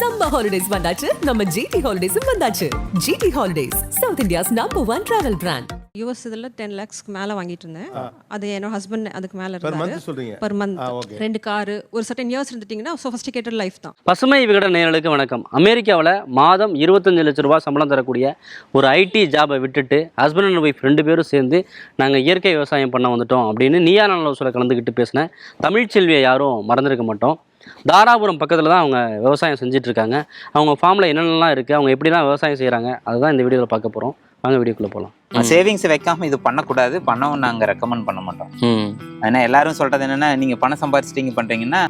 Summer holidays வந்தாச்சு. நம்ம GT ஹாலிடேஸும் வந்தாச்சு. GT holidays south India's number one travel brand US இதில் டென் லேக்ஸ்க்கு மேலே வாங்கிட்டு இருந்தேன். அது என்னோட ஹஸ்பண்ட் அதுக்கு மேலே இருந்தாரு. சொல்றீங்க? Per month. ரெண்டு காரு ஒரு சர்டன் இயர்ஸ் இருந்துட்டிங்கன்னா சொஃபஸ்டிகேட்டட் லைஃப் தான். பசுமை விகடன் நேயர்களுக்கு வணக்கம். அமெரிக்காவில் மாதம் இருபத்தஞ்சு லட்ச ரூபாய் சம்பளம் தரக்கூடிய ஒரு ஐடி ஜாபை விட்டுட்டு ஹஸ்பண்ட் அண்ட் ஒய்ஃப் ரெண்டு பேரும் சேர்ந்து நாங்கள் இயற்கை விவசாயம் பண்ண வந்துட்டோம் அப்படின்னு நீயா நலோசில் கலந்துக்கிட்டு பேசினேன் தமிழ்ச்செல்வியை யாரும் மறந்துருக்க மாட்டோம். தாராபுரம் பக்கத்தில் தான் அவங்க விவசாயம் செஞ்சுட்டு இருக்காங்க அவங்க ஃபார்மில் என்னென்னலாம் இருக்குது அவங்க எப்படிலாம் விவசாயம் செய்கிறாங்க அதுதான் இந்த வீடியோவில் பார்க்க போகிறோம் வாங்க வீடியோக்குள்ளே போகலாம் சேவிங்ஸ் வைக்காம இது பண்ணக்கூடாது பண்ணவும் நாங்க ரெக்கமெண்ட் பண்ண மாட்டோம். ஏன்னா எல்லாரும் சொல்றது என்னன்னா நீங்க பணம் சம்பாரிச்சிட்டீங்க பண்றீங்கன்னா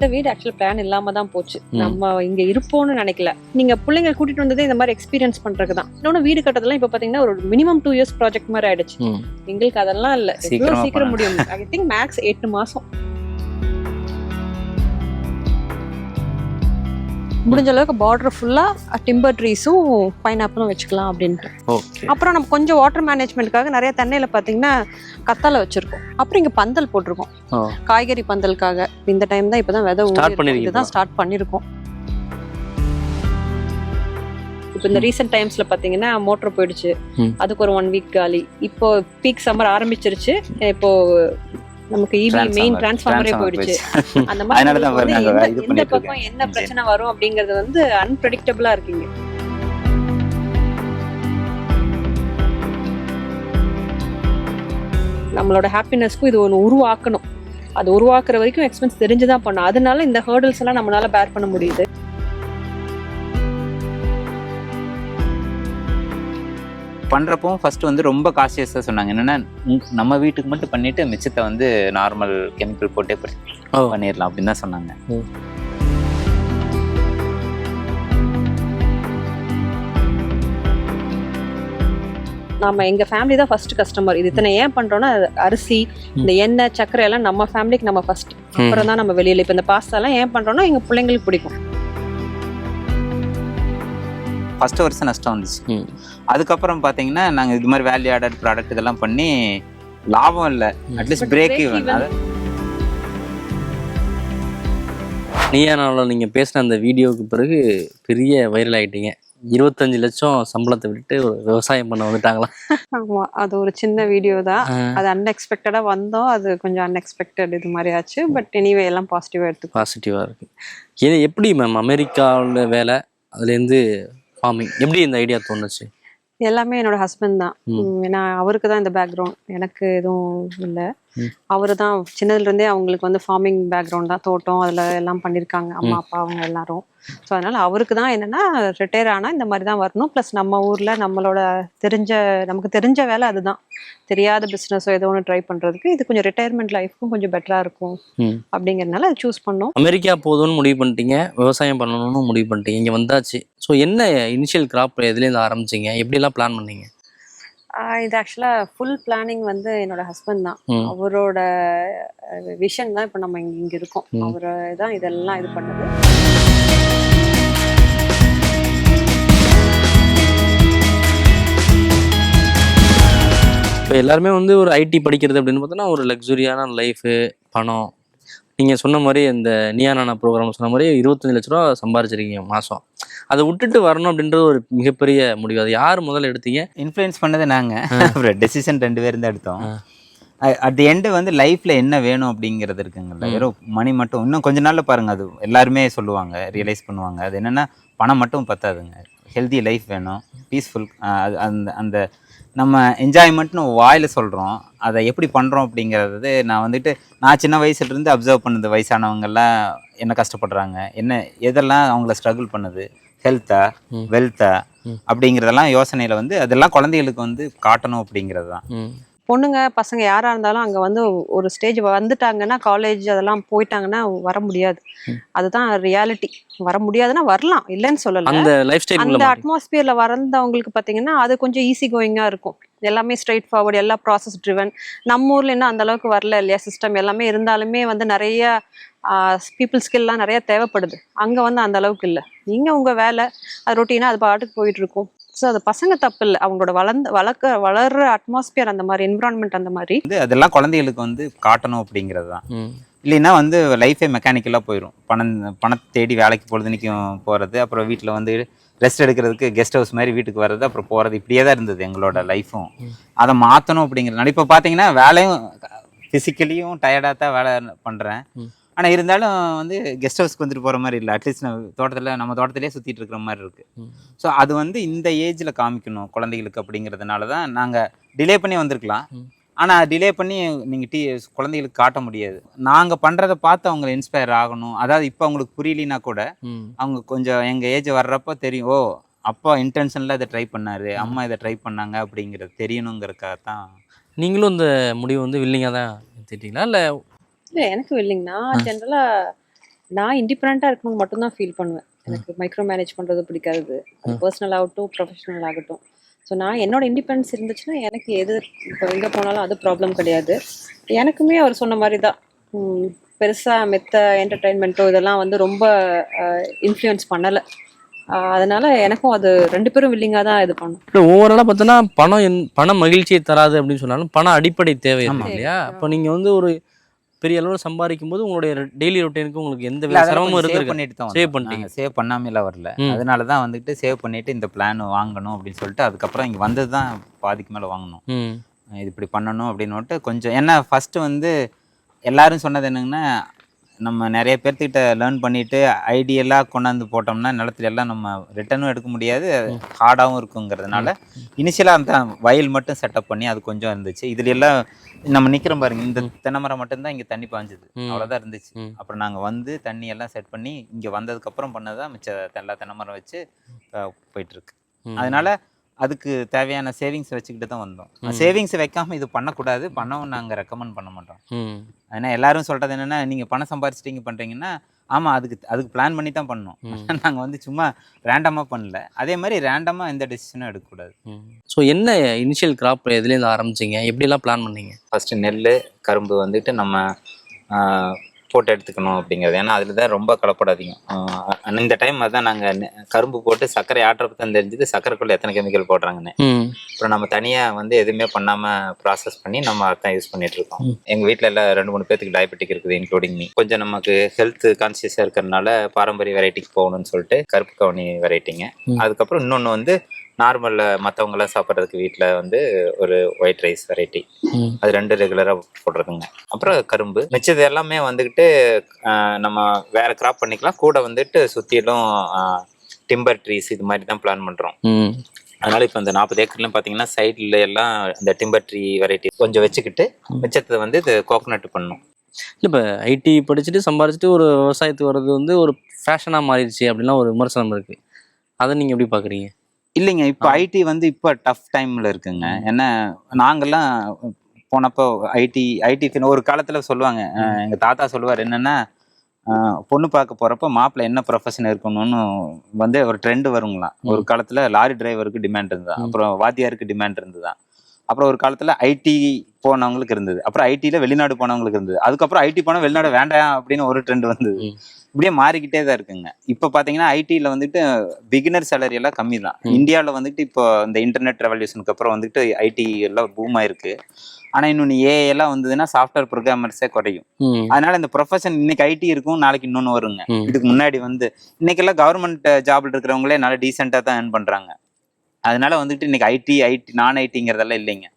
இந்த வீடு ஆக்சுவல் பிளான் இல்லாம தான் போச்சு. நம்ம இங்க இருப்போம்னு நினைக்கல. நீங்க பிள்ளைங்க கூட்டிட்டு வந்ததே இந்த மாதிரி எக்ஸ்பீரியன்ஸ் பண்றதுக்கு தான். இன்னொன்னு வீடு கட்டதெல்லாம் இப்ப பாத்தீங்கன்னா ஒரு மினிமம் டூ இயர்ஸ் ப்ராஜெக்ட் மாதிரி ஆயிடுச்சு. எங்களுக்கு அதெல்லாம் இல்ல. சீக்கிரமா. முடியும். ஐ திங்க் மேக்ஸ் எட்டு மாசம். முடிஞ்ச அளவுக்கு பார்டர் ஃபுல்லா டிம்பர் ட்ரீஸும் பைனாப்பிளும் வச்சுக்கலாம் அப்படின்ட்டு. அப்புறம் நம்ம கொஞ்சம் வாட்டர் மேனேஜ்மெண்ட்காக நிறைய தென்னையில பாத்தீங்கன்னா கத்தாழை வச்சிருக்கோம். அப்புறம் இங்க பந்தல் போட்டிருக்கோம். காய்கறி பந்தலுக்காக. இந்த டைம் தான் இப்பதான் விதை ஊறி இதுதான் ஸ்டார்ட் பண்ணிருக்கோம். இப்போ இந்த ரீசெண்ட் டைம்ஸ்ல பாத்தீங்கன்னா மோட்டர் போயிடுச்சு. அதுக்கு ஒரு ஒன் வீக் காலி. இப்போ பீக் சம்மர் ஆரம்பிச்சிருச்சு. இப்போ நமக்கு Transformer. மெயின் டிரான்ஸ்ஃபார்மரே போயிடுச்சு. அந்த அதனால தான் மாதிரி பண்ணிட்டு பக்கம். என்ன பிரச்சனை வரும் அப்படிங்கறது வந்து அன்பிரடிக்டபிளா இருக்குங்க நம்மளோட ஹாப்பினஸ்க்கும் இது ஒன்று உருவாக்கணும் அது உருவாக்குற வரைக்கும் எக்ஸ்பென்ஸ் தெரிஞ்சுதான் பண்ணும் அதனால இந்த ஹேர்டில்ஸ் எல்லாம் நம்மளால பேர் பண்ண முடியுது பண்றப்போ ஃபர்ஸ்ட் வந்து ரொம்ப காசியஸா சொன்னாங்க. என்னன்னா நம்ம வீட்டுக்கு மட்டும் பண்ணிட்டு மிச்சத்தை வந்து நார்மல் கெமிக்கல் போட்டே பண்ணிடலாம் அப்படின்னு தான் சொன்னாங்க. நாம எங்க ஃபேமிலி தான் ஃபர்ஸ்ட் கஸ்டமர் இது இத்தனை ஏன் பண்றோம்னா அது அரிசி இந்த எண்ணெய் சர்க்கரை எல்லாம் நம்ம ஃபேமிலிக்கு நம்ம ஃபர்ஸ்ட் அப்புறம் தான் நம்ம வெளியில. இப்ப இந்த பாஸ்தா எல்லாம் ஏன் பண்றோம்னா எங்க பிள்ளைங்களுக்கு பிடிக்கும். ஃபர்ஸ்ட் வருஷம் நஷ்டம் வந்துச்சு. ம். அதுக்கப்புறம் பாத்தீங்கன்னா நாங்க இது மாதிரி வேல்யூ ஆடட் ப்ராடக்ட் இதெல்லாம் பண்ணி லாபம் இல்லை. At least break even. நீயா நாளில் நீங்கள் பேசின அந்த வீடியோவுக்கு பிறகு பெரிய வைரல் ஆயிட்டீங்க. இருபத்தஞ்சு லட்சம் சம்பளத்தை விட்டு ஒரு விவசாயம் பண்ண வந்துட்டாங்களா? ஆமா அது ஒரு சின்ன வீடியோ தான். அது அன்எக்ஸ்பெக்டடா வந்தோம். அது கொஞ்சம் அன்எக்ஸ்பெக்டட் இது மாதிரி ஆச்சு. பட் எனிவே எல்லாம் பாசிட்டிவா எடுத்துக்கோ. பாசிட்டிவாக இருக்கு. இது எப்படி மேம் அமெரிக்காவில் வேலை அதுலேருந்து ஃபார்மிங் எப்படி இந்த ஐடியா தோணுச்சு? எல்லாமே என்னோட ஹஸ்பண்ட் தான். ஏன்னா அவருக்கு தான் இந்த பேக்ரவுண்ட் எனக்கு எதுவும் இல்லை. அவரு தான் சின்னதுல இருந்தே அவங்களுக்கு வந்து ஃபார்மிங் பேக்ரவுண்ட் தான் தோட்டம் அதுல எல்லாம் பண்ணியிருக்காங்க அம்மா அப்பா அவங்க எல்லாரும். ஸோ அதனால அவருக்கு தான் என்னன்னா ரிட்டையர் ஆனா இந்த மாதிரி தான் வரணும். ப்ளஸ் நம்ம ஊர்ல நம்மளோட தெரிஞ்ச நமக்கு தெரிஞ்ச வேலை அதுதான். தெரியாத பிஸ்னஸோ ஏதோ ஒன்று ட்ரை பண்றதுக்கு இது கொஞ்சம் ரிட்டையர்மெண்ட் லைஃப்க்கும் கொஞ்சம் பெட்டரா இருக்கும். அப்படிங்கறதுனால அது சூஸ் பண்ணோம். அமெரிக்கா போதும்னு முடிவு பண்ணிட்டீங்க. விவசாயம் பண்ணணும்னு முடிவு பண்ணிட்டீங்க. இங்கே வந்தாச்சு. ஸோ என்ன இனிஷியல் கிராப் எதுலேருந்து ஆரம்பிச்சீங்க? எப்படிலாம் பிளான் பண்ணீங்க? இது ஆக்சுவலா ஃபுல் பிளானிங் வந்து என்னோட ஹஸ்பண்ட் தான். அவரோட விஷன் தான் இப்போ நம்ம இங்க இங்க இருக்கோம். அவரை தான் இதெல்லாம் இது பண்ணது. இப்போ எல்லாருமே வந்து ஒரு ஐடி படிக்கிறது அப்படின்னு பார்த்தோன்னா ஒரு லக்ஸுரியான லைஃபு பணம். நீங்கள் சொன்ன மாதிரி இந்த நியானானா ப்ரோக்ராம் சொன்ன மாதிரி இருபத்தஞ்சு லட்ச ரூபா சம்பாரிச்சிருக்கீங்க மாதம் அதை விட்டுட்டு வரணும் அப்படின்றது ஒரு மிகப்பெரிய முடிவு. அது யார் முதல்ல எடுத்தீங்க? இன்ஃப்ளூயன்ஸ் பண்ணது நாங்க. அப்புறம் டெசிஷன் ரெண்டு பேரும் தான் எடுத்தோம். அட் தி எண்டு வந்து லைஃப்ல என்ன வேணும் அப்படிங்கிறது இருக்குங்கல்ல. வெறும் மணி மட்டும் இன்னும் கொஞ்ச நாள்ல பாருங்க அது எல்லாருமே சொல்லுவாங்க ரியலைஸ் பண்ணுவாங்க. அது என்னன்னா பணம் மட்டும் பத்தாதுங்க. ஹெல்தி லைஃப் வேணும் பீஸ்ஃபுல் அந்த அந்த நம்ம என்ஜாய்மெண்ட்னு வாயில சொல்றோம். அதை எப்படி பண்றோம் அப்படிங்கிறது நான் வந்துட்டு நான் சின்ன வயசுல இருந்து அப்சர்வ் பண்ணது வயசானவங்கெல்லாம் என்ன கஷ்டப்படுறாங்க என்ன எதெல்லாம் அவங்கள ஸ்ட்ரகிள் பண்ணுது ஹெல்த்தா. வெல்த்தா. அப்படிங்கிறதெல்லாம் யோசனையில வந்து அதெல்லாம் குழந்தைகளுக்கு வந்து காட்டணும் அப்படிங்கிறது தான் பொண்ணுங்க பசங்க யாரா இருந்தாலும் அங்க வந்து ஒரு ஸ்டேஜ் வந்துட்டாங்கன்னா காலேஜ் அதெல்லாம் போயிட்டாங்கன்னா வர முடியாது. அதுதான் ரியாலிட்டி வர முடியாதுன்னா வரலாம் இல்லைன்னு சொல்லல. அந்த லைஃப் ஸ்டைல் அந்த அட்மாஸ்பியர்ல வரந்தவங்களுக்கு பாத்தீங்கன்னா அது கொஞ்சம் ஈஸி கோயிங்கா இருக்கும். எல்லாமே ஸ்ட்ரைட் ஃபார்வர்ட் எல்லா ப்ராசஸ் ட்ரிவன் நம்ம ஊர்ல இன்னும் அந்த அளவுக்கு வரல இல்லையா சிஸ்டம் எல்லாமே இருந்தாலுமே வந்து நிறைய பீப்புள் ஸ்கில்லாம் நிறைய தேவைப்படுது. அங்க வந்து அந்த அளவுக்கு இல்லை. நீங்க உங்க வேலை அது ரொட்டீனா அது பாட்டுக்கு போயிட்டு இருக்கும். ஸோ அது பசங்க தப்பு இல்லை. அவங்களோட வளர்ந்த வளர்க்க வளர்ற அட்மாஸ்பியர் அந்த மாதிரி என்விரான்மெண்ட் அந்த மாதிரி. அதெல்லாம் குழந்தைகளுக்கு வந்து காட்டணும் அப்படிங்கிறது தான் ம். இல்லைன்னா வந்து லைஃபே மெக்கானிக்கலாக போயிடும் பணம் பணத்தை தேடி வேலைக்கு பொழுதுனிக்கும் போகிறது அப்புறம் வீட்டில் வந்து ரெஸ்ட் எடுக்கிறதுக்கு கெஸ்ட் ஹவுஸ் மாதிரி வீட்டுக்கு வர்றது அப்புறம் போகிறது இப்படியே தான் இருந்தது எங்களோட லைஃப்பும் அதை மாற்றணும் அப்படிங்கிறதுனால இப்போ பார்த்தீங்கன்னா வேலையும் ஃபிசிக்கலியும் டயர்டாக தான் வேலை பண்ணுறேன். ஆனால் இருந்தாலும் வந்து கெஸ்ட் ஹவுஸ்க்கு வந்துட்டு போகிற மாதிரி இல்லை. அட்லீஸ்ட் நான் தோட்டத்தில் நம்ம தோட்டத்திலே சுற்றிட்டு இருக்கிற மாதிரி இருக்குது. ஸோ அது வந்து இந்த ஏஜில் காமிக்கணும் குழந்தைகளுக்கு அப்படிங்கிறதுனால தான் நாங்கள் டிலே பண்ணி வந்திருக்கலாம். ஆனால் டிலே பண்ணி நீங்கள் டீ குழந்தைகளுக்கு காட்ட முடியாது. நாங்கள் பண்ணுறத பார்த்து அவங்க இன்ஸ்பயர் ஆகணும். அதாவது இப்போ அவங்களுக்கு புரியலினா கூட அவங்க கொஞ்சம் எங்கள் ஏஜ் வர்றப்போ தெரியும் ஓ அப்பா இன்டென்ஷனில் இதை ட்ரை பண்ணாரு. அம்மா இதை ட்ரை பண்ணாங்க அப்படிங்கிறது தெரியணுங்கிறக்காக தான். நீங்களும் இந்த முடிவு வந்து வில்லிங்காக தான் எடுத்துட்டீங்களா இல்லை இல்லை எனக்கு இல்லைங்கண்ணா ஜென்ரலாக நான் இண்டிபெண்ட்டாக இருக்கணும் மட்டும்தான் ஃபீல் பண்ணுவேன். எனக்கு மைக்ரோ மேனேஜ் பண்ணுறது பிடிக்காது பர்சனல் ஆகட்டும் ப்ரொஃபஷனல் ஆகட்டும். ஸோ நான் என்னோட இண்டிபெண்டன்ஸ் இருந்துச்சுன்னா எனக்கு எது இப்போ எங்கே போனாலும் அது ப்ராப்ளம் கிடையாது. எனக்குமே அவர் சொன்ன மாதிரி தான் பெருசாக மெத்த என்டர்டெயின்மெண்ட்டோ இதெல்லாம் வந்து ரொம்ப இன்ஃப்ளூயன்ஸ் பண்ணலை. அதனால எனக்கும் அது ரெண்டு பேரும் வில்லிங்காக தான் இது பண்ணும். ஓவராலாக பார்த்தோன்னா பணம் என் பணம் மகிழ்ச்சியை தராது அப்படின்னு சொன்னாலும் பணம் அடிப்படை தேவை. இல்லையா? அப்போ நீங்கள் வந்து ஒரு பெரிய அளவில் சம்பாதிக்கும் போது உங்களுடைய டெய்லி ரொட்டீனுக்கு உங்களுக்கு எந்த சிரமமும் சேவ் இருந்திருக்கு பண்ணிட்டு தான் வந்தோம். பண்ணிட்டீங்க. சேவ் பண்ணாமலாம் வரல. அதனால தான் வந்துட்டு சேவ் பண்ணிட்டு இந்த பிளான் வாங்கணும் அப்படின்னு சொல்லிட்டு அதுக்கப்புறம் இங்கே வந்தது தான் பாதிக்கு மேலே வாங்கணும். இது இப்படி பண்ணணும் அப்படின்னுட்டு கொஞ்சம் ஏன்னா ஃபஸ்ட்டு வந்து எல்லாரும் சொன்னது என்னங்கன்னா நம்ம நிறைய பேர்த்துக்கிட்ட லேர்ன் பண்ணிட்டு ஐடியெல்லாம் கொண்டாந்து போட்டோம்னா நிலத்துல எல்லாம் நம்ம ரிட்டர்னும் எடுக்க முடியாது. ஹார்டாகவும் இருக்குங்கிறதுனால இனிஷியலாக அந்த வயல் மட்டும் செட்டப் பண்ணி அது கொஞ்சம் இருந்துச்சு. இதுல எல்லாம் நம்ம நிற்கிறோம் பாருங்க இந்த தென்னை மரம் மட்டும்தான் இங்கே தண்ணி பாஞ்சுது ம். அவ்வளோதான் இருந்துச்சு. அப்புறம் நாங்கள் வந்து தண்ணி எல்லாம் செட் பண்ணி இங்கே வந்ததுக்கப்புறம் பண்ணதான் மிச்ச எல்லா தென்னை மரம் வச்சு போயிட்டு இருக்கு. அதனால அதுக்கு தேவையான சேவிங்ஸ் வச்சுக்கிட்டு தான் வந்தோம். சேவிங்ஸ் வைக்காம இது பண்ணக்கூடாது. பண்ணவும் நாங்கள் ரெக்கமெண்ட் பண்ண மாட்டோம். ம். ஏன்னா எல்லாரும் சொல்றது என்னன்னா நீங்க பணம் சம்பாரிச்சிட்டீங்க பண்றீங்கன்னா ஆமா அதுக்கு அதுக்கு பிளான் பண்ணி தான் பண்ணோம். ம். நாங்க வந்து சும்மா ரேண்டமா பண்ணல. அதே மாதிரி ரேண்டமா எந்த டெசிஷனும் எடுக்கக்கூடாது. ஸோ என்ன இனிஷியல் கிராப் எதுலேருந்து ஆரம்பிச்சீங்க? எப்படியெல்லாம் பிளான் பண்ணீங்க? ஃபர்ஸ்ட் நெல் கரும்பு வந்துட்டு நம்ம போட்டு எடுத்துக்கணும் அப்படிங்கிறது. ஏன்னா அதில் தான் ரொம்ப கலப்படம் அதிகம் இந்த டைம் அதான் நாங்கள் கரும்பு போட்டு சர்க்கரை ஆட்டுறப்ப தான் தெரிஞ்சது சர்க்கரைக்குள்ள எத்தனை கெமிக்கல் போடுறாங்கன்னு. அப்புறம் நம்ம தனியாக வந்து எதுவுமே பண்ணாமல் ப்ராசஸ் பண்ணி நம்ம அதான் யூஸ் பண்ணிட்டு இருக்கோம் எங்கள் வீட்டில் எல்லாம் ரெண்டு மூணு பேத்துக்கு டயபெட்டிக் இருக்குது இன்க்ளூடிங் மீ கொஞ்சம் நமக்கு ஹெல்த் கான்சியஸாக இருக்கிறதுனால பாரம்பரிய வெரைட்டிக்கு போகணும்னு சொல்லிட்டு கருப்பு கவுனி வெரைட்டிங்க. அதுக்கப்புறம் இன்னொன்று வந்து நார்மலில் மற்றவங்களாம் சாப்பிட்றதுக்கு வீட்டில் வந்து ஒரு ஒயிட் ரைஸ் வெரைட்டி அது ரெண்டு ரெகுலராக போடுறதுங்க அப்புறம் கரும்பு. மிச்சது எல்லாமே வந்துக்கிட்டு நம்ம வேற கிராப் பண்ணிக்கலாம். கூட வந்துட்டு சுற்றிலும் டிம்பர் ட்ரீஸ் இது மாதிரி தான் பிளான் பண்ணுறோம் அதனால இப்போ இந்த நாற்பது ஏக்கர்லாம் பார்த்தீங்கன்னா சைடில் எல்லாம் இந்த டிம்பர் ட்ரீ வெரைட்டி கொஞ்சம் வச்சுக்கிட்டு மிச்சத்தை வந்து இது கோகனட் பண்ணணும் இல்லை இப்போ ஐடி படிச்சுட்டு சம்பாரிச்சிட்டு ஒரு விவசாயத்துக்கு வர்றது வந்து ஒரு ஃபேஷனாக மாறிடுச்சு அப்படின்லாம் ஒரு விமர்சனம் இருக்கு. அதை நீங்கள் எப்படி பார்க்குறீங்க இல்லைங்க இப்போ. ஐடி வந்து இப்போ டஃப் டைமில் இருக்குங்க. ஏன்னா நாங்கெல்லாம் போனப்போ ஐடி ஐடி ஒரு காலத்தில் சொல்லுவாங்க. அஹ் எங்க தாத்தா சொல்லுவார் என்னன்னா பொண்ணு பார்க்க போறப்ப மாப்பிள்ளை என்ன ப்ரொஃபஷன் இருக்கணும்னு வந்து ஒரு ட்ரெண்ட் வருங்களாம். ஒரு காலத்துல லாரி டிரைவருக்கு டிமாண்ட் இருந்ததா. அப்புறம் வாத்தியாருக்கு டிமாண்ட் இருந்ததா. அப்புறம் ஒரு காலத்துல ஐடி போனவங்களுக்கு இருந்தது. அப்புறம் ஐடில வெளிநாடு போனவங்களுக்கு இருந்தது. அதுக்கப்புறம் ஐடி போனா வெளிநாடு வேண்டாம் அப்படின்னு ஒரு ட்ரெண்ட் வந்தது. இப்படியே மாறிக்கிட்டே தான் இருக்குங்க. இப்போ பாத்தீங்கன்னா ஐடில வந்துட்டு பிகினர் சேலரி எல்லாம் கம்மி தான். இந்தியாவில் வந்துட்டு இப்போ இந்த இன்டர்நெட் ரெவல்யூஷனுக்கு அப்புறம் வந்துட்டு ஐடி எல்லாம் பூம் ஆயிருக்கு. ஆனா இன்னொன்று ஏ எல்லாம் வந்ததுன்னா சாஃப்ட்வேர் ப்ரோக்ராமர்ஸே குறையும். அதனால இந்த ப்ரொஃபஷன் இன்னைக்கு ஐடி இருக்கும் நாளைக்கு இன்னொன்று வருங்க. இதுக்கு முன்னாடி வந்து இன்னைக்கெல்லாம் கவர்மெண்ட் ஜாப்ல இருக்கிறவங்களே நல்லா டீசெண்டாக தான் earn பண்றாங்க. அதனால வந்துட்டு இன்னைக்கு ஐடி ஐடி நான் ஐடிங்கிறதெல்லாம் இல்லைங்க.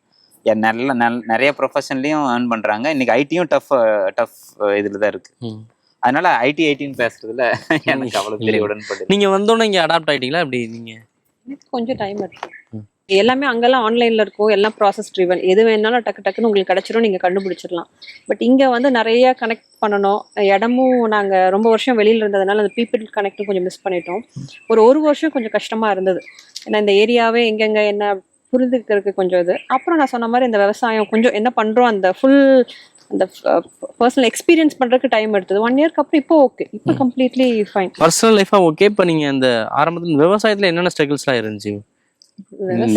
நல்ல நல் நிறைய ப்ரொஃபஷன்லையும் earn பண்றாங்க. இன்னைக்கு ஐடியும் டஃப் டஃப் இதில் தான் இருக்கு. ம். அதனால ஐடி ஐடின்னு பேசுறதுல எனக்கு பெரிய இல்லைங்க. உடன்பாடு நீங்கள் வந்தோடனே இங்கே அடாப்ட் ஆகிட்டீங்களா எப்படி நீங்கள் கொஞ்சம் டைம் எடுக்கும். ம். எல்லாமே அங்கெல்லாம் ஆன்லைன்ல இருக்கும். எல்லாம் ப்ராசஸ் ட்ரிவன் எது வேணாலும் டக்கு டக்குன்னு உங்களுக்கு கிடைச்சிரும் நீங்க கண்டுபிடிச்சிடலாம். பட் இங்க வந்து நிறைய கனெக்ட் பண்ணணும். இடமும் நாங்க ரொம்ப வருஷம் வெளியில இருந்ததுனால அந்த பீப்புள் கனெக்டும் கொஞ்சம் மிஸ் பண்ணிட்டோம். ஒரு ஒரு வருஷம் கொஞ்சம் கஷ்டமா இருந்தது. ஏன்னா இந்த ஏரியாவே எங்கெங்க என்ன புரிந்துக்கிறதுக்கு கொஞ்சம் இது. அப்புறம் நான் சொன்ன மாதிரி இந்த விவசாயம் கொஞ்சம் என்ன பண்றோம் அந்த ஃபுல் அந்த பர்சனல் எக்ஸ்பீரியன்ஸ் பண்றதுக்கு டைம் எடுத்தது. ஒன் இயர்க்கு அப்புறம் இப்போ ஓகே இப்போ கம்ப்ளீட்லி ஃபைன் பர்சனல் லைஃபாக ஓகே இப்போ நீங்கள் அந்த ஆரம்பத்தில் விவசாயத்தில் என்னென்ன ஸ்ட்ரகிள்ஸ்லாம் இருந்துச்சு?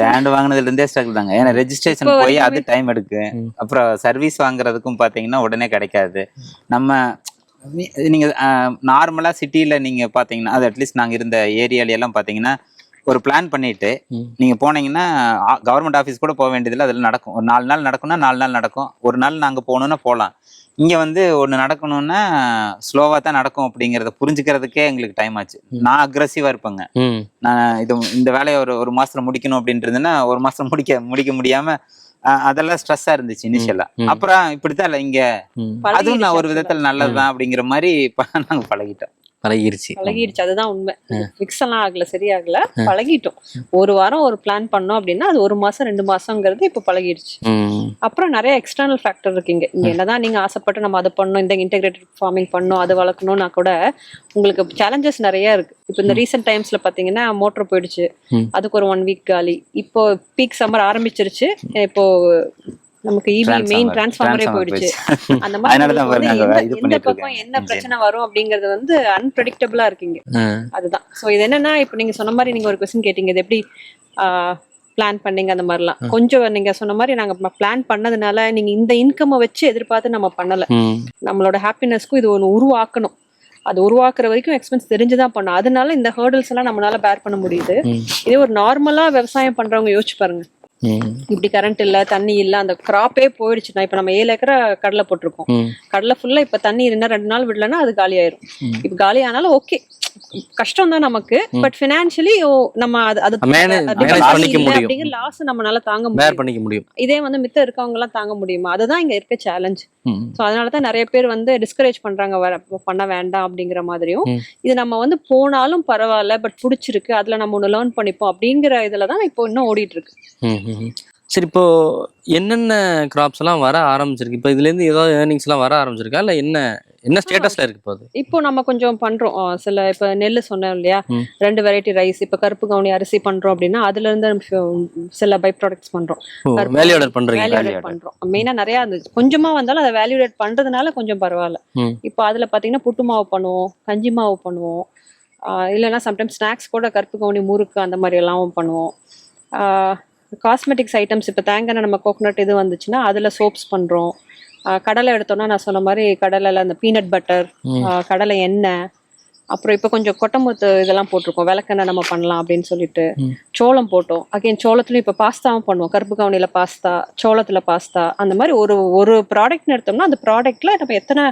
லேண்ட் வாங்கினதுல இருந்தே ஸ்ட்ரகிள் தாங்க. ஏன்னா ரெஜிஸ்ட்ரேஷன் போய் அது டைம் எடுக்கு. அப்புறம் சர்வீஸ் வாங்குறதுக்கும் பாத்தீங்கன்னா உடனே கிடைக்காது. நம்ம நீங்க நார்மலா சிட்டில நீங்க பாத்தீங்கன்னா அது அட்லீஸ்ட் நாங்க இருந்த ஏரியால எல்லாம் பாத்தீங்கன்னா ஒரு பிளான் பண்ணிட்டு. நீங்க போனீங்கன்னா கவர்மெண்ட் ஆஃபீஸ் கூட போக வேண்டியதில்லை. அதில் நடக்கும். ஒரு நாலு நாள் நடக்கும்னா நாலு நாள் நடக்கும். ஒரு நாள் நாங்க போகணும்னா போகலாம். இங்க வந்து ஒண்ணு நடக்கணும்னா ஸ்லோவா தான் நடக்கும் அப்படிங்கறத புரிஞ்சுக்கிறதுக்கே எங்களுக்கு டைம் ஆச்சு. நான் அக்ரஸிவா இருப்பேங்க. நான் இது இந்த வேலையை ஒரு ஒரு மாசத்துல முடிக்கணும் அப்படின்ட்டு இருந்தேன்னா ஒரு மாசத்துல முடிக்க முடிக்க முடியாம அஹ், அதெல்லாம் ஸ்ட்ரெஸ்ஸா இருந்துச்சு இனிஷியலா. அப்புறம் இப்படித்தான் இல்ல இங்க அதுவும் நான் ஒரு விதத்துல நல்லதுதான் அப்படிங்கிற மாதிரி நாங்க பழகிட்டோம். பழகிருச்சு. பழகிடுச்சு அதுதான் உண்மை. ஃபிக்ஸ் எல்லாம் ஆகல சரியாகல. பழகிட்டோம். ஒரு வாரம் ஒரு பிளான் பண்ணோம் அப்படின்னா அது ஒரு மாசம் ரெண்டு மாசங்கிறது இப்ப பழகிடுச்சு அப்புறம் நிறைய எக்ஸ்டர்னல் ஃபேக்டர் இருக்குங்க இங்க. என்னதான் நீங்க ஆசைப்பட்டு நம்ம அதை பண்ணணும் இந்த இன்டெகிரேட்டட் ஃபார்மிங் பண்ணணும் அது வளர்க்கணும்னா கூட உங்களுக்கு சேலஞ்சஸ் நிறைய இருக்கு. இப்போ இந்த ரீசெண்ட் டைம்ஸ்ல பாத்தீங்கன்னா மோட்டர் போயிடுச்சு. அதுக்கு ஒரு ஒன் வீக் காலி. இப்போ பீக் சம்மர் ஆரம்பிச்சிருச்சு. இப்போ நமக்கு இவி மெயின். டிரான்ஸ்ஃபார்மரே போயிடுச்சு. அந்த மாதிரி எந்த- பக்கம். என்ன பிரச்சனை வரும் அப்படிங்கறது வந்து அன்பிரடிக்டபிளா இருக்குங்க. அதுதான். ஸோ இது என்னன்னா இப்போ நீங்க சொன்ன மாதிரி நீங்க ஒரு கொஸ்டின் கேட்டீங்க. இது எப்படி பிளான் பண்ணீங்க அந்த மாதிரிலாம். கொஞ்சம் நீங்க சொன்ன மாதிரி நாங்க பிளான் பண்ணதுனால நீங்க இந்த இன்கம்மை வச்சு எதிர்பார்த்து நம்ம பண்ணல. நம்மளோட ஹாப்பினஸ்க்கும் இது ஒன்று உருவாக்கணும். அது உருவாக்குற வரைக்கும் எக்ஸ்பென்ஸ் தெரிஞ்சுதான் பண்ணும் அதனால இந்த ஹேர்டில்ஸ் எல்லாம் நம்மளால பேர் பண்ண முடியுது. இதே ஒரு நார்மலா விவசாயம் பண்றவங்க யோசிச்சு பாருங்க. இப்படி கரண்ட் இல்ல தண்ணி இல்ல அந்த கிராப்பே போயிடுச்சுன்னா இப்ப நம்ம ஏழு ஏக்கரை கடலை போட்டிருக்கோம். கடலை ஃபுல்லா இப்ப தண்ணி இருந்தா ரெண்டு நாள் விடலன்னா அது காலி ஆயிரும் இப்ப காலி ஆனாலும் ஓகே கஷ்டம் தான் நமக்கு பட் பினான்சியலி நம்ம அது அது. அப்படிங்கிற லாஸ் நம்மளால தாங்க முடியும். பண்ணிக்க முடியும். இதே வந்து மித்த இருக்கவங்க எல்லாம் தாங்க முடியுமா? அதுதான் இங்க இருக்க சேலஞ்ச் ஸோ அதனால தான் நிறைய பேர் வந்து டிஸ்கரேஜ் பண்றாங்க வர பண்ண வேண்டாம் அப்படிங்கிற மாதிரியும். இது நம்ம வந்து போனாலும் பரவாயில்ல பட் பிடிச்சிருக்கு அதுல நம்ம ஒன்று லேர்ன் பண்ணிப்போம் அப்படிங்கிற இதுல தான் இப்போ இன்னும் ஓடிட்டு இருக்கு. சரி இப்போ என்னென்ன கிராப்ஸ் எல்லாம் வர ஆரம்பிச்சிருக்கு? இப்போ இதுல இருந்து ஏதாவது ஏர்னிங்ஸ் எல்லாம் வர ஆரம்பிச்சிருக்கா? இல்ல என்ன என்ன ஸ்டேட்டஸ்ல இருக்கு இப்போ இப்போ நம்ம கொஞ்சம் பண்றோம். சில இப்ப நெல் சொன்னோம் இல்லையா. ரெண்டு வெரைட்டி ரைஸ் இப்ப கருப்பு கவுனி அரிசி பண்றோம் அப்படின்னா அதுல இருந்து சில பை ப்ராடக்ட்ஸ் பண்றோம் வேல்யூ ஆர்டர் பண்றீங்க பண்றோம். மெயினா நிறைய கொஞ்சமா வந்தாலும் அதை வேல்யூ பண்றதுனால கொஞ்சம் பரவாயில்ல. இப்போ அதுல பாத்தீங்கன்னா புட்டு மாவு பண்ணுவோம் கஞ்சி மாவு பண்ணுவோம். இல்லைன்னா சம்டைம்ஸ் ஸ்நாக்ஸ் கூட கருப்பு கவுனி முறுக்கு அந்த மாதிரி எல்லாம் பண்ணுவோம். காஸ்மெட்டிக்ஸ் ஐட்டம்ஸ் இப்போ தேங்காய் நம்ம கோகோனட் இது வந்துச்சுன்னா அதுல சோப்ஸ் பண்றோம். ஆஹ் கடலை எடுத்தோம்னா நான் சொன்ன மாதிரி கடலைல அந்த பீனட் பட்டர். கடலை எண்ணெய் அப்புறம் இப்போ கொஞ்சம் கொட்டமுத்து இதெல்லாம் போட்டிருக்கோம். விளக்கெண்ணெய் நம்ம பண்ணலாம் அப்படின்னு சொல்லிட்டு. சோளம் போட்டோம். அகைன் சோளத்துலையும் இப்போ பாஸ்தாவும் பண்ணுவோம். கருப்பு கவுனியில் பாஸ்தா சோளத்தில் பாஸ்தா அந்த மாதிரி ஒரு ஒரு ப்ராடக்ட்னு எடுத்தோம்னா அந்த ப்ராடக்ட்ல நம்ம எத்தனை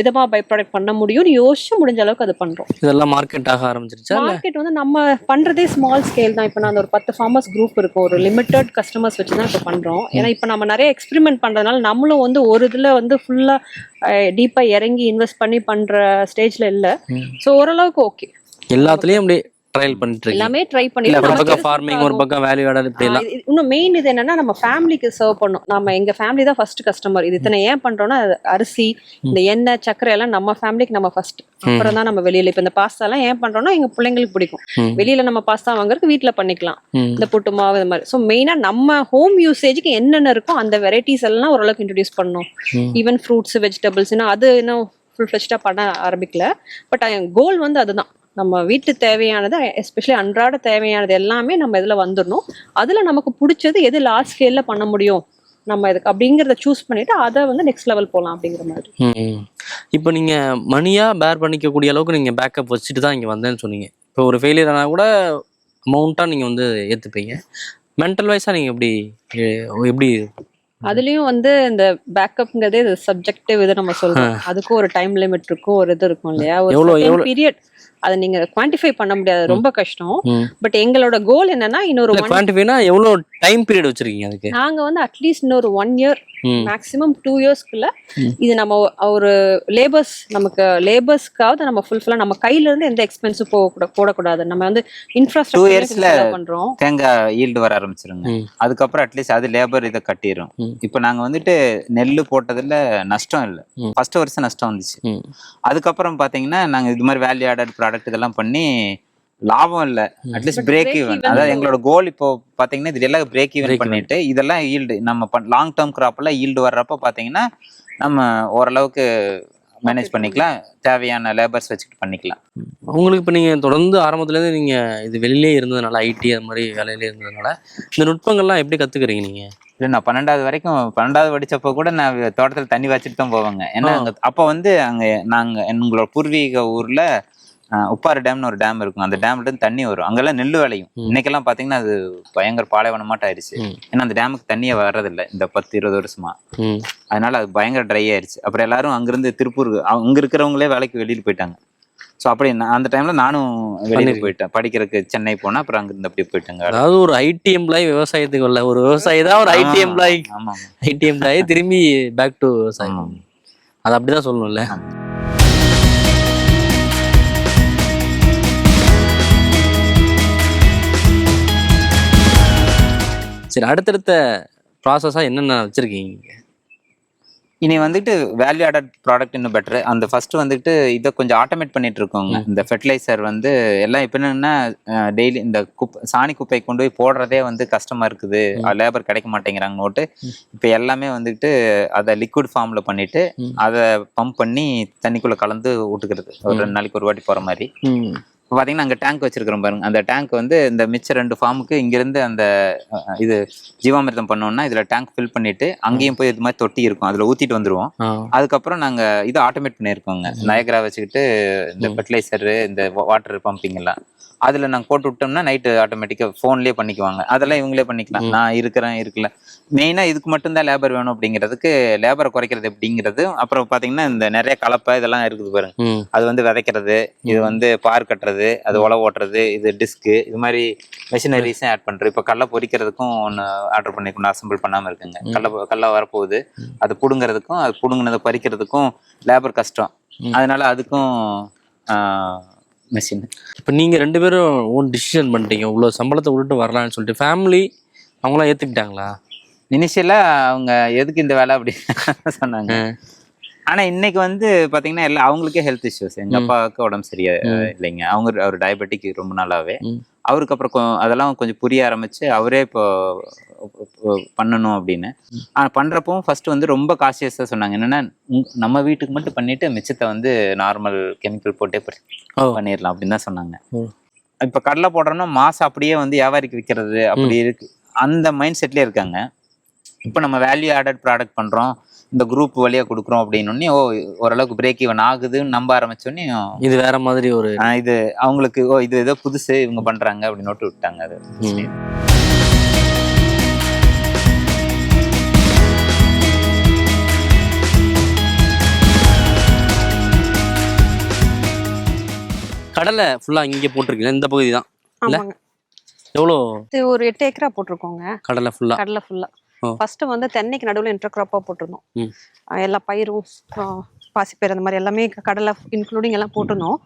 விதமாக பை ப்ராடக்ட் பண்ண முடியும்னு யோசிச்சு முடிஞ்ச அளவுக்கு அது பண்ணுறோம் இதெல்லாம் மார்க்கெட் ஆக ஆரம்பிச்சிருச்சா மார்க்கெட் வந்து நம்ம பண்றதே ஸ்மால் ஸ்கேல் தான். இப்போ நான் அந்த ஒரு பத்து ஃபார்மர்ஸ் குரூப் இருக்கும். ஒரு லிமிட்டட் கஸ்டமர்ஸ் வச்சு தான் இப்போ பண்றோம். ஏன்னா இப்போ நம்ம நிறைய எக்ஸ்பெரிமெண்ட் பண்றதுனால நம்மளும் வந்து ஒரு இதுல வந்து ஃபுல்லா டீப்பா இறங்கி இன்வெஸ்ட் பண்ணி பண்ற ஸ்டேஜ்ல இல்ல. ஸோ ஓரளவுக்கு ஓகே எல்லாத்துலயும் அப்படியே ட்ரையல் பண்ணிட்டு எல்லாமே ட்ரை பண்ணி ஒரு பக்கம் ஃபார்மிங் ஒரு. பக்கம் வேல்யூ ஆர்டர் இப்படி எல்லாம். இன்னும் மெயின் இது என்னன்னா நம்ம ஃபேமிலிக்கு சர்வ் பண்ணோம். நம்ம எங்க ஃபேமிலி தான் ஃபர்ஸ்ட் கஸ்டமர் இது இத்தனை ஏன் பண்றோம்னா அரிசி இந்த எண்ணெய் சக்கரை எல்லாம் நம்ம ஃபேமிலிக்கு நம்ம ஃபர்ஸ்ட் அப்புறம் தான் நம்ம வெளியில. இப்ப இந்த பாஸ்தா எல்லாம் ஏன் பண்றோம்னா எங்க பிள்ளைங்களுக்கு பிடிக்கும். வெளியில நம்ம பாஸ்தா வாங்குறதுக்கு வீட்ல பண்ணிக்கலாம். இந்த புட்டு மாவு இது மாதிரி. ஸோ மெயினா நம்ம ஹோம் யூசேஜுக்கு என்னென்ன இருக்கோ அந்த வெரைட்டிஸ் எல்லாம் ஓரளவுக்கு இன்ட்ரடியூஸ் பண்ணோம். ஈவன் ஃப்ரூட்ஸ் வெஜிடபிள்ஸ் அது இன்னும் ஃபுல் ஃபிளெஷ்டாக பண்ண ஆரம்பிக்கல. பட் கோல் வந்து அதுதான். நம்ம வீட்டு தேவையானது எஸ்பெஷலி அன்றாட தேவையானது எல்லாமே நம்ம இதில் வந்துடணும் அதில் நமக்கு பிடிச்சது எது லார்ஜ் ஸ்கேலில் பண்ண முடியும்? நம்ம இதுக்கு அப்படிங்கிறத சூஸ் பண்ணிட்டு அதை வந்து நெக்ஸ்ட் லெவல் போகலாம் அப்படிங்கிற மாதிரி. இப்போ நீங்க மணியா பேர் பண்ணிக்கக்கூடிய அளவுக்கு நீங்க பேக்கப் வச்சுட்டு தான் இங்க வந்தேன்னு சொன்னீங்க. இப்போ ஒரு ஃபெயிலியர் ஆனா கூட அமௌண்ட்டா நீங்க வந்து ஏத்துப்பீங்க. மென்டல் வைஸா நீங்க எப்படி எப்படி? அதுலயும் வந்து இந்த பேக்கப்ங்கிறதே இது சப்ஜெக்டிவ் இது நம்ம சொல்றோம். அதுக்கும் ஒரு டைம் லிமிட் இருக்கும் ஒரு இது இருக்கும் இல்லையா? ஒரு பீரியட் அதை நீங்க குவான்டிஃபை பண்ண முடியாது ரொம்ப கஷ்டம். பட் எங்களோட கோல் என்னன்னா இன்னொரு குவான்டிஃபைனா எவ்வளோ டைம் பீரியட் வச்சிருக்கீங்க அதுக்கு நாங்க வந்து அட்லீஸ்ட் இன்னொரு ஒன் இயர். மேக்ஸிமம் டூ இயர்ஸ்க்குள்ள இது நம்ம ஒரு லேபர்ஸ் நமக்கு லேபர்ஸ்க்காவது நம்ம ஃபுல்ஃபில்லா நம்ம கையில இருந்து எந்த எக்ஸ்பென்ஸும் போக போடக்கூடாது நம்ம வந்து இன்ஃப்ராஸ்ட்ரக்சர் பண்றோம் தேங்காய் ஈல்டு வர ஆரம்பிச்சிருங்க. அதுக்கப்புறம் அட்லீஸ்ட் அது லேபர் இதை கட்டிடும். இப்போ நாங்க வந்துட்டு நெல் போட்டதுல நஷ்டம் இல்லை. ஃபர்ஸ்ட் வருஷம் நஷ்டம் வந்துச்சு. அதுக்கப்புறம் பாத்தீங்கன்னா நாங்க இது மாதிரி வேல்யூ ஆடட் ப்ராடக்ட் இதெல்லாம் பண்ணி லாபம் இல்ல. At least break break even even அதாவது. எங்களோட கோல் இப்போ பாத்தீங்கன்னா இது எல்லாம் பிரேக் ஈவன் Break even. பண்ணிட்டு இதெல்லாம் ஈல்டு நம்ம லாங் டேர்ம் கிராப் எல்லாம் ஈல்டு வர்றப்ப பாத்தீங்கன்னா நம்ம ஓரளவுக்கு மேனேஜ் பண்ணிக்கலாம். தேவையான லேபர்ஸ் வச்சுட்டு பண்ணிக்கலாம். உங்களுக்கு இப்போ நீங்கள் தொடர்ந்து ஆரம்பத்துலேருந்து நீங்கள் இது வெளியிலே இருந்ததுனால ஐடி அது மாதிரி வேலையிலே இருந்ததுனால இந்த நுட்பங்கள்லாம் எப்படி கற்றுக்குறீங்க நீங்கள் இல்ல நான் பன்னெண்டாவது வரைக்கும் பன்னெண்டாவது படிச்சப்ப கூட நான் தோட்டத்துல தண்ணி வச்சுட்டு தான் போவேங்க. ஏன்னா. அங்க அப்ப வந்து அங்க நாங்க எங்களோட பூர்வீக ஊர்ல உப்பாறு டேம்னு ஒரு டேம் இருக்கும். அந்த டேம்ல இருந்து தண்ணி வரும். அங்கெல்லாம் நெல் விளையும். இன்னைக்கெல்லாம் பாத்தீங்கன்னா அது பயங்கர பாலைவனமாட்டம் ஆயிடுச்சு. ஏன்னா அந்த டேமுக்கு தண்ணியே வர்றதில்ல. இந்த பத்து இருபது வருஷமா. அதனால அது பயங்கர ட்ரை ஆயிடுச்சு. அப்புறம் எல்லாரும் அங்கிருந்து திருப்பூர் அங்க இருக்கிறவங்களே வேலைக்கு வெளியில போயிட்டாங்க. ஸோ அப்படி அந்த டைம்ல நானும் வெளியில. போயிட்டேன். படிக்கிறதுக்கு சென்னை போனா அப்புறம் அங்கிருந்து அப்படியே போயிட்டாங்க. அதாவது ஒரு ஐடி எம்ப்ளாயி விவசாயத்துக்கு வரல. ஒரு விவசாயி தான் ஒரு ஐடி எம்ப்ளாயி ஐடி எம்ப்ளாயி திரும்பி பேக் டு விவசாயம். அது அப்படிதான் சொல்லணும்ல. சரி அடுத்தடுத்த ப்ராசஸாக என்னென்ன வச்சிருக்கீங்க இனி வந்துட்டு வேல்யூ ஆடட் ப்ராடக்ட் இன்னும் பெட்டர் அந்த ஃபர்ஸ்ட் வந்துட்டு இதை கொஞ்சம் ஆட்டோமேட் பண்ணிட்டு இருக்கோங்க. இந்த ஃபெர்டிலைசர் வந்து எல்லாம் இப்போ என்னன்னா டெய்லி இந்த குப்பை சாணி குப்பை கொண்டு போய் போடுறதே வந்து கஷ்டமா இருக்குது. லேபர் கிடைக்க மாட்டேங்கிறாங்க நோட்டு இப்போ எல்லாமே வந்துட்டு அதை லிக்விட் ஃபார்ம்ல பண்ணிட்டு. அதை பம்ப் பண்ணி தண்ணிக்குள்ள கலந்து விட்டுக்கிறது ஒரு ரெண்டு நாளைக்கு ஒரு வாட்டி போற மாதிரி. இப்போ பார்த்தீங்கன்னா அங்கே டேங்க் வச்சிருக்கிறோம் பாருங்க. அந்த டேங்க் வந்து இந்த மிச்ச ரெண்டு ஃபார்முக்கு இங்கிருந்து அந்த இது ஜீவாமிர்தம் பண்ணோம்னா இதில் டேங்க் ஃபில் பண்ணிட்டு அங்கேயும் போய் இது மாதிரி தொட்டி இருக்கும். அதில் ஊற்றிட்டு வந்துருவோம். அதுக்கப்புறம் நாங்கள் இது ஆட்டோமேட் பண்ணியிருக்கோங்க. நயக்ரா வச்சுக்கிட்டு இந்த ஃபெர்டிலைசரு இந்த வாட்டர் பம்பிங் எல்லாம். அதில் நாங்கள் போட்டு விட்டோம்னா நைட்டு ஆட்டோமேட்டிக்காக ஃபோன்லேயே பண்ணிக்குவாங்க. அதெல்லாம் இவங்களே பண்ணிக்கலாம். நான் இருக்கிறேன் இருக்கல. மெயினாக இதுக்கு மட்டும்தான் லேபர் வேணும் அப்படிங்கிறதுக்கு லேபரை குறைக்கிறது எப்படிங்கிறது அப்புறம் பார்த்தீங்கன்னா இந்த நிறைய கலப்பை இதெல்லாம் இருக்குது பாருங்க. அது வந்து விதைக்கிறது இது வந்து பார் கட்டுறது அது உழவு ஓட்டுறது இது டிஸ்க்கு இது மாதிரி மெஷினரிஸும் ஆட் பண்றோம் இப்போ கடலை பொரிக்கிறதுக்கும் ஒன்று ஆர்டர் பண்ணிருக்கோம் அசம்பிள் பண்ணாமல் இருக்குங்க. கடலை கடலை வரப்போகுது. அது புடுங்கிறதுக்கும் அது புடுங்கினதை பறிக்கிறதுக்கும் லேபர் கஷ்டம். அதனால அதுக்கும் மிஷின் இப்போ நீங்கள் ரெண்டு பேரும் ஓன் டிசிஷன் பண்ணிட்டீங்க. இவ்வளோ சம்பளத்தை விட்டுட்டு வரலான்னு சொல்லிட்டு ஃபேமிலி அவங்களாம் ஏற்றுக்கிட்டாங்களா இனிஷியலா அவங்க எதுக்கு இந்த வேலை அப்படி சொன்னாங்க. ஆனா இன்னைக்கு வந்து பாத்தீங்கன்னா எல்லாம் அவங்களுக்கே ஹெல்த் இஷ்யூஸ் எங்க. அப்பாவுக்கு உடம்பு சரியா இல்லைங்க. அவங்க அவர் டயபெட்டிக் ரொம்ப நாளாவே. அவருக்கு அப்புறம் அதெல்லாம் கொஞ்சம் புரிய ஆரம்பிச்சு அவரே இப்போ பண்ணணும் அப்படின்னு. ஆனா பண்றப்பவும் ஃபர்ஸ்ட் வந்து ரொம்ப காசியஸா சொன்னாங்க. என்னன்னா நம்ம வீட்டுக்கு மட்டும் பண்ணிட்டு மிச்சத்தை வந்து நார்மல் கெமிக்கல் போட்டே பண்ணிடலாம் அப்படின்னு தான் சொன்னாங்க. இப்ப கடலை போடுறோம்னா மாசம் அப்படியே வந்து வியாபாரிக்கு விற்கிறது அப்படி இருக்கு. அந்த மைண்ட் செட்லயே இருக்காங்க. இப்போ நம்ம வேல்யூ ஆடட் ப்ராடக்ட் பண்றோம் இந்த குரூப் வழியா கொடுக்குறோம் அப்படின்னு ஓ ஓரளவுக்கு பிரேக் ஈவன் ஆகுதுன்னு நம்ப ஆரம்பிச்சோடனே இது வேற மாதிரி ஒரு இது அவங்களுக்கு ஓ இது ஏதோ புதுசு இவங்க பண்றாங்க அப்படின்னு நோட்டு விட்டாங்க அது. கடலை ஃபுல்லாக இங்கே போட்டிருக்கீங்க இந்த பகுதி தான் எவ்வளோ? ஒரு எட்டு ஏக்கரா போட்டிருக்கோங்க. கடலை ஃபுல்லாக கடலை ஃபுல்லா. ஃபர்ஸ்ட் வந்து தென்னைக்கு நடுவில் இன்டர் கிராப்பா போட்டிருந்தோம். எல்லா பயிரும் பாசிப்பயிர் அந்த மாதிரி எல்லாமே கடலை இன்க்ளூடிங் எல்லாம் போட்டிருந்தோம்.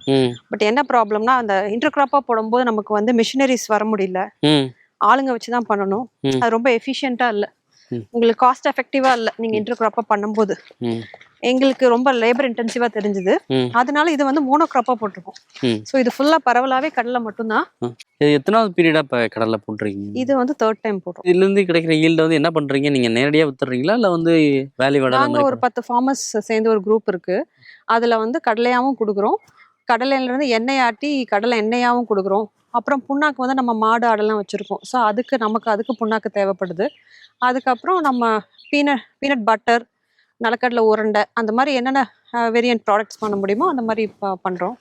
பட் என்ன ப்ராப்ளம்னா அந்த இன்டர் கிராப்பா போடும்போது நமக்கு வந்து மிஷினரிஸ் வர முடியல. ஆளுங்க வச்சு தான் பண்ணணும். அது ரொம்ப எஃபிஷியண்டா இல்ல. உங்களுக்கு காஸ்ட் எஃபெக்டிவா இல்ல நீங்க இன்டர் கிராப்பா பண்ணும்போது. எங்களுக்கு ரொம்ப லேபர் இன்டென்சிவா தெரிஞ்சது. அதனால இது வந்து மோனோ கிராப்பா போட்டிருக்கோம். ஸோ இது ஃபுல்லா பரவலாவே கடலை மட்டும்தான். இது எத்தனாவது பீரியடா இப்போ கடலை போட்டிருக்கீங்க? இது வந்து தேர்ட் டைம் போடுறோம். இதுல இருந்து கிடைக்கிற ஈல்ட வந்து என்ன பண்றீங்க? நீங்க நேரடியா வித்துறீங்களா இல்ல வந்து வேல்யூ வேட நாங்க ஒரு பத்து ஃபார்மர்ஸ் சேர்ந்து ஒரு குரூப் இருக்கு. அதுல வந்து கடலையாவும் கொடுக்குறோம். கடலையில இருந்து எண்ணெய் ஆட்டி கடலை எண்ணெயாவும் கொடுக்குறோம். அப்புறம் புண்ணாக்கு வந்து நம்ம மாடு ஆடெல்லாம் வச்சிருக்கோம். ஸோ அதுக்கு நமக்கு அதுக்கு புண்ணாக்கு தேவைப்படுது. அதுக்கப்புறம் நம்ம பீனட் பீனட் பட்டர் நிலக்கடலை உருண்டை அந்த மாதிரி என்னென்ன வேரியன்ட் ப்ராடக்ட்ஸ் பண்ண முடியுமோ அந்த மாதிரி பண்ணுறோம்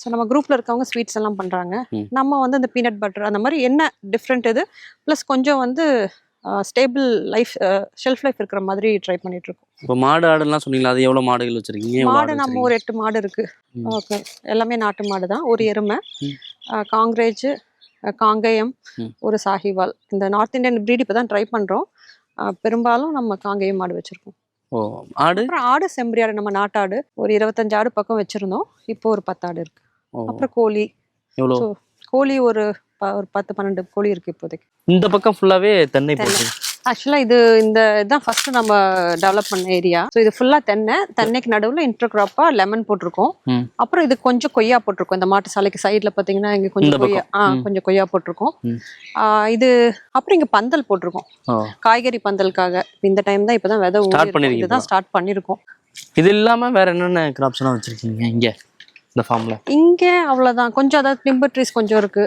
ஸோ நம்ம குரூப்ல இருக்கவங்க ஸ்வீட்ஸ் எல்லாம் பண்றாங்க. ம். நம்ம வந்து இந்த பீனட் பட்டர் அந்த மாதிரி என்ன டிஃப்ரெண்ட் இது? ப்ளஸ் கொஞ்சம் வந்து ஸ்டேபிள் லைஃப் ஷெல்ஃப் லைஃப் இருக்கிற மாதிரி ட்ரை பண்ணிட்டு இருக்கோம் இப்போ மாடு ஆடுலாம் சொன்னீங்களா? அது எவ்வளவு மாடுகள் வச்சிருக்கீங்க? மாடு ஆடு நம்ம ஒரு எட்டு மாடு இருக்கு. ஓகே. எல்லாமே நாட்டு மாடு தான். ஒரு எருமை. காங்கிரேஜ் காங்கேயம். ஒரு சாஹிவால் இந்த நார்த் இந்தியன் breed இப்போ தான் ட்ரை பண்ணுறோம் பெரும்பாலும் நம்ம காங்கேயம் மாடு வச்சிருக்கோம். ஓ ஆடு? ஆடு செம்பரி நம்ம நாட்டாடு ஒரு இருபத்தஞ்சு ஆடு பக்கம் வச்சிருந்தோம். இப்போ ஒரு பத்து ஆடு இருக்கு. அப்புறம் கோழி. எவ்வளோ கோழி ஒரு ஒரு பத்து பன்னெண்டு கோழி இருக்கு இப்போதைக்கு. இந்த பக்கம் ஃபுல்லாவே தென்னை ஆக்சுவலாக இது இந்த இதுதான் ஃபர்ஸ்ட் நம்ம டெவலப் பண்ண ஏரியா ஸோ இது ஃபுல்லாக தென்னை. தென்னைக்கு நடுவில் இன்டர் கிராப்பாக லெமன் போட்டிருக்கோம். அப்புறம் இது கொஞ்சம் கொய்யா போட்டிருக்கோம். இந்த மாட்டு சாலைக்கு சைடில் பார்த்தீங்கன்னா இங்கே கொஞ்சம் கொய்யா ஆ. கொஞ்சம் கொய்யா போட்டிருக்கோம். இது அப்புறம் இங்கே பந்தல் போட்டிருக்கோம். காய்கறி பந்தலுக்காக. இந்த டைம் தான் இப்போ தான் விதை இதுதான் ஸ்டார்ட் பண்ணியிருக்கோம் இது இல்லாம வேற என்னென்ன கிராப்ஸ் எல்லாம் வச்சிருக்கீங்க இங்க? இந்த ஃபார்ம்ல இங்க அவ்வளவுதான். கொஞ்சம் அதாவது டிம்பர் ட்ரீஸ் கொஞ்சம் இருக்கு.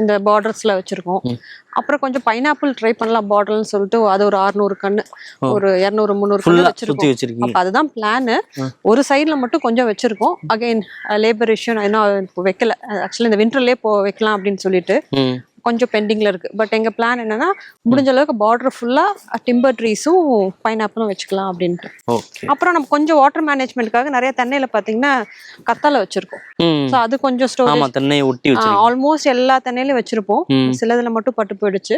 இந்த பார்டர்ஸ்ல வச்சிருக்கோம். அப்புறம் கொஞ்சம் பைனாப்பிள் ட்ரை பண்ணலாம் பார்டர்னு சொல்லிட்டு அது ஒரு 600 கண்ணு ஒரு இரநூறு முந்நூறு கண்ணு வச்சிருக்கோம். அப்ப அதுதான் பிளான் ஒரு சைடுல மட்டும் கொஞ்சம் வச்சிருக்கோம். அகைன் லேபர் இஷ்யூ நான் இன்னும் வைக்கல. ஆக்சுவலி இந்த விண்டர்லயே போ வைக்கலாம் அப்படின்னு சொல்லிட்டு. கொஞ்சம் பெண்டிங்ல இருக்கு. பட் எங்க பிளான் என்னன்னா முடிஞ்ச அளவுக்கு பார்டர் ஃபுல்லா டிம்பர் ட்ரீஸும் பைனாப்பிளும் வச்சுக்கலாம் அப்படின்ட்டு. அப்புறம் நம்ம கொஞ்சம் வாட்டர் மேனேஜ்மெண்ட்காக நிறைய தென்னையில பாத்தீங்கன்னா கத்தாழை வச்சிருக்கோம். ஸோ அது கொஞ்சம் ஸ்டோரேஜ் ஆல்மோஸ்ட் எல்லா தென்னையிலும் வச்சிருப்போம். சிலதுல மட்டும் பட்டு போயிடுச்சு.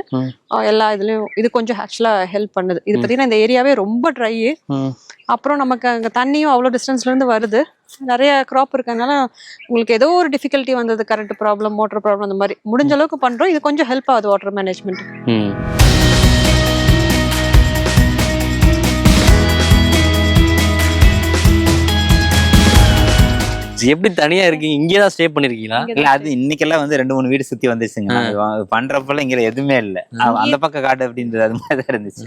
எல்லா இதுலயும் இது கொஞ்சம் ஆக்சுவலா ஹெல்ப் பண்ணுது. இது பாத்தீங்கன்னா இந்த ஏரியாவே ரொம்ப ட்ரை அப்புறம் நமக்கு அங்க தண்ணியும் அவ்வளோ டிஸ்டன்ஸ்ல இருந்து வருது. நிறைய கிராப் இருக்கறனால உங்களுக்கு ஏதோ ஒரு டிஃபிகல்ட்டி வந்தது கரண்ட் ப்ராப்ளம் மோட்டர் ப்ராப்ளம் அந்த மாதிரி. முடிஞ்ச அளவுக்கு பண்றோம். இது கொஞ்சம் ஹெல்ப் ஆகுது வாட்டர் மேனேஜ்மெண்ட் ம். எப்படி தனியா இருக்கீங்க? இங்கே தான் ஸ்டே பண்ணிருக்கீங்களா? இல்ல அது இன்னைக்கெல்லாம் வந்து ரெண்டு மூணு வீடு சுத்தி வந்துச்சுங்க. பண்றப்பெல்லாம் இங்க எதுவுமே இல்ல. அந்த பக்கம் காடு அப்படின்றது அது மாதிரி தான் இருந்துச்சு.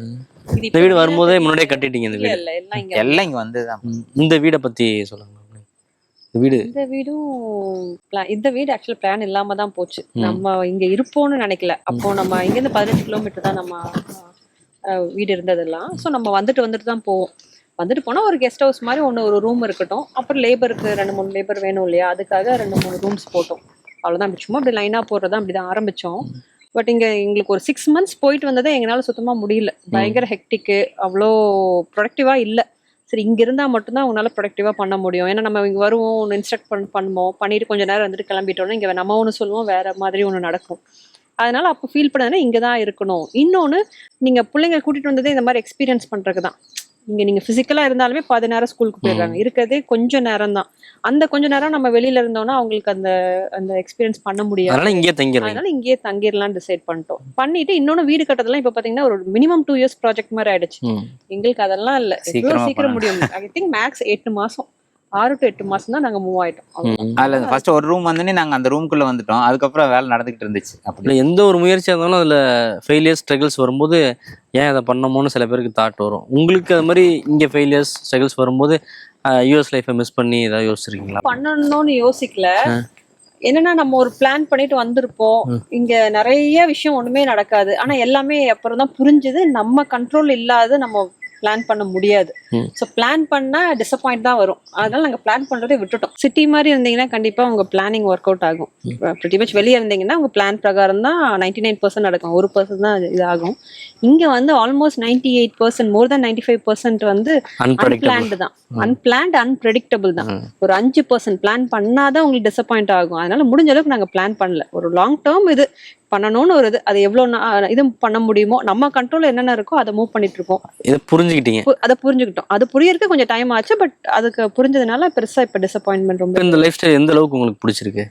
இந்த வீடு வரும்போதே முன்னாடியே கட்டிட்டீங்க இந்த வீடு. இல்ல எல்லாம் இங்க எல்லாம் இங்க வந்துதான். இந்த வீடை பத்தி சொல்லுங்க. வீடு. இந்த வீடும் இந்த வீடு ஆக்சுவலா பிளான் இல்லாம தான் போச்சு. நம்ம இங்க இருப்போம்னு நினைக்கல. அப்போ நம்ம இங்க இருந்து பதினஞ்சு கிலோமீட்டர் தான் நம்ம வீடு இருந்ததெல்லாம். ஸோ நம்ம வந்துட்டு வந்துட்டு தான் போவோம். வந்துட்டு போனா ஒரு கெஸ்ட் ஹவுஸ் மாதிரி ஒன்று ஒரு ரூம் இருக்கட்டும். அப்புறம் லேபருக்கு ரெண்டு மூணு லேபர் வேணும் இல்லையா? அதுக்காக ரெண்டு மூணு ரூம்ஸ் போட்டோம். அவ்வளவுதான். அப்படி சும்மா அப்படி லைனா போடுறதா அப்படிதான் ஆரம்பிச்சோம். பட் இங்க எங்களுக்கு ஒரு சிக்ஸ் மந்த்ஸ் போயிட்டு வந்ததே எங்களால சுத்தமா முடியல. பயங்கர ஹெக்டிக்கு அவ்வளோ ப்ரொடக்டிவா இல்ல. சரி இங்க இருந்தா மட்டும்தான் அவங்களால ப்ரொடக்டிவாக பண்ண முடியும். ஏன்னா நம்ம இங்க வருவோம் ஒன்று இன்ஸ்ட்ரக்ட் பண்ண பண்ணுவோம். பண்ணிட்டு கொஞ்ச நேரம் வந்துட்டு கிளம்பிட்டோம்னா இங்கே நம்ம ஒன்று சொல்லுவோம் வேற மாதிரி ஒன்று நடக்கும். அதனால அப்போ ஃபீல் பண்ணதுன்னா இங்கே தான் இருக்கணும். இன்னொன்னு நீங்க பிள்ளைங்க கூட்டிட்டு வந்ததே இந்த மாதிரி எக்ஸ்பீரியன்ஸ் பண்ணுறதுக்கு தான் இங்க நீங்க பிசிக்கலா இருந்தாலுமே பாதி நேரம் ஸ்கூலுக்கு போயிடுறாங்க இருக்கிறதே கொஞ்ச நேரம் தான் அந்த கொஞ்ச நேரம் நம்ம வெளியில இருந்தோம்னா அவங்களுக்கு அந்த அந்த எக்ஸ்பீரியன்ஸ் பண்ண முடியாது. அதனால இங்கேயே தங்கிடுறீங்க. அதனால இங்கேயே தங்கிடலாம்னு டிசைட் பண்ணிட்டோம். பண்ணிட்டு இன்னொன்னு வீடு கட்டதெல்லாம் இப்ப பாத்தீங்கன்னா ஒரு மினிமம் டூ இயர்ஸ் ப்ராஜெக்ட் மாதிரி ஆயிடுச்சு. எங்களுக்கு அதெல்லாம் இல்ல. சீக்கிரம் முடியும்? ஐ திங்க் மேக்ஸ் எட்டு மாசம். ஆறு டு எட்டு மாசம் தான் நாங்க மூவ் ஆயிட்டோம். அதுல ஃபர்ஸ்ட் ஒரு ரூம் வந்தோடனே நாங்க அந்த ரூம்குள்ள வந்துட்டோம். அதுக்கப்புறம் வேலை நடந்துகிட்டு இருந்துச்சு. அப்படி. எந்த ஒரு முயற்சியாக இருந்தாலும் அதில் ஃபெயிலியர்ஸ் ஸ்ட்ரகிள்ஸ் வரும்போது ஏன் அதை பண்ணமோன்னு சில பேருக்கு தாட் வரும். உங்களுக்கு அது மாதிரி இங்கே ஃபெயிலியர்ஸ் ஸ்ட்ரகிள்ஸ் வரும்போது யூஎஸ் லைஃப்பை மிஸ் பண்ணி ஏதாவது யோசிச்சிருக்கீங்களா? பண்ணணும்னு யோசிக்கல. என்னன்னா நம்ம ஒரு பிளான் பண்ணிட்டு வந்திருப்போம். இங்க நிறைய விஷயம் ஒண்ணுமே நடக்காது. ஆனா எல்லாமே அப்புறம் தான் புரிஞ்சுது. நம்ம கண்ட்ரோல் இல்லாத நம்ம பிளான் பண்ண முடியாது. ஸோ பிளான் பண்ணா டிசப்பாயிண்ட் தான் வரும். அதனால நாங்க பிளான் பண்றதை விட்டுட்டோம். சிட்டி மாதிரி இருந்தீங்கன்னா கண்டிப்பா உங்க பிளானிங் ஒர்க் அவுட் ஆகும். ப்ரிட்டி மச் வெளியே இருந்தீங்கன்னா உங்க பிளான் பிரகாரம் தான் நைன்டி நைன் பர்சன்ட் நடக்கும். ஒரு பர்சன்ட் தான் இதாகும் இங்க வந்து almost ninety eight percent more then ninety five percent வந்து அன்பிளான்டு தான் அன்பிளான்ட் அன்பிரடிக்டபிள் தான். ஒரு அஞ்சு பர்சன்ட் பிளான் பண்ணாதான் உங்களுக்கு டிசப்பாயிண்ட் ஆகும். அதனால முடிஞ்ச அளவுக்கு நாங்க பிளான் பண்ணல. ஒரு லாங் டேர்ம் இது. பண்ணணும்னு ஒரு இது அது எவ்வளவு நா- இது பண்ண முடியுமோ நம்ம கண்ட்ரோல் என்னென்ன இருக்கோ அதை மூவ் பண்ணிட்டு இருக்கோம் இதை புரிஞ்சுக்கிட்டீங்க. அதை புரிஞ்சுக்கிட்டோம். அது புரியறதுக்கு கொஞ்சம் டைம் ஆச்சு பட் அதுக்கு புரிஞ்சதுனால பெருசா இப்ப டிசப்பாயின்மெண்ட் ரொம்ப இந்த லைஃப் ஸ்டைல் எந்த அளவுக்கு உங்களுக்கு பிடிச்சிருக்கு?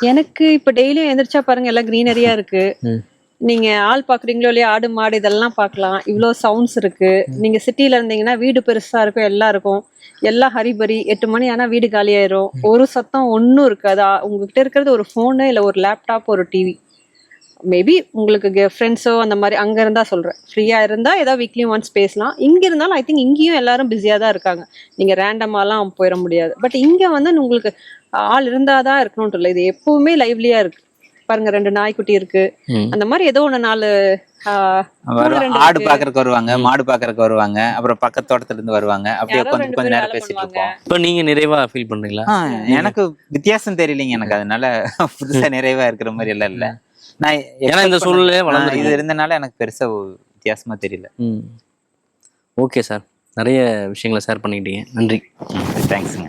எனக்கு இப்ப டெய்லியும் எந்திரிச்சா பாருங்க எல்லாம் கிரீனரியா இருக்கு. நீங்க ஆள் பாக்குறீங்களோ இல்லையா ஆடு மாடு இதெல்லாம் பார்க்கலாம் இவ்வளோ சவுண்ட்ஸ் இருக்கு. நீங்க சிட்டில இருந்தீங்கன்னா வீடு பெருசா இருக்கும் எல்லாம் இருக்கும். எல்லாம் ஹரிபரி எட்டு மணி ஆனா வீடு காலியாயிரும். ஒரு சத்தம் ஒன்றும் இருக்காது. உங்ககிட்ட இருக்கிறது ஒரு ஃபோனு இல்லை ஒரு லேப்டாப் ஒரு டிவி மேபி உங்களுக்கு ஃப்ரெண்ட்ஸோ அந்த மாதிரி அங்க இருந்தா சொல்றேன். ஃப்ரீயா இருந்தா ஏதாவது வீக்லி ஒன்ஸ் பேசலாம். இங்க இருந்தாலும் ஐ திங்க் இங்கேயும் எல்லாரும் பிஸியா தான் இருக்காங்க. நீங்க ரேண்டமாலாம் போயிட முடியாது. பட் இங்க வந்து உங்களுக்கு ஆள் இருந்தாதான் இருக்கணும்னு இல்லை இது எப்பவுமே லைவ்லியா இருக்கு. பாருங்க ரெண்டு நாய்க்குட்டி இருக்கு. அந்த மாதிரி ஏதோ ஒண்ணு நாலு ஆடு. பாக்குறதுக்கு வருவாங்க மாடு பாக்குறதுக்கு வருவாங்க அப்புறம் பக்கத்து தோட்டத்துல இருந்து வருவாங்க. அப்படியே கொஞ்சம் கொஞ்ச நேரம் பேசிட்டு. இருப்போம். இப்போ நீங்க நிறைவா ஃபீல் பண்றீங்களா? எனக்கு வித்தியாசம் தெரியலைங்க எனக்கு அதனால புதுசா நிறைவா இருக்கிற மாதிரி எல்லாம் இல்ல. நான் ஏன்னா இந்த வளர்ந்துருக்கு. ஆ, இது இருந்தனால எனக்கு பெருசா வித்தியாசமா தெரியல. ஓகே சார் நிறைய விஷயங்களை ஷேர் பண்ணிக்கிட்டீங்க. நன்றி. தேங்க்ஸுங்க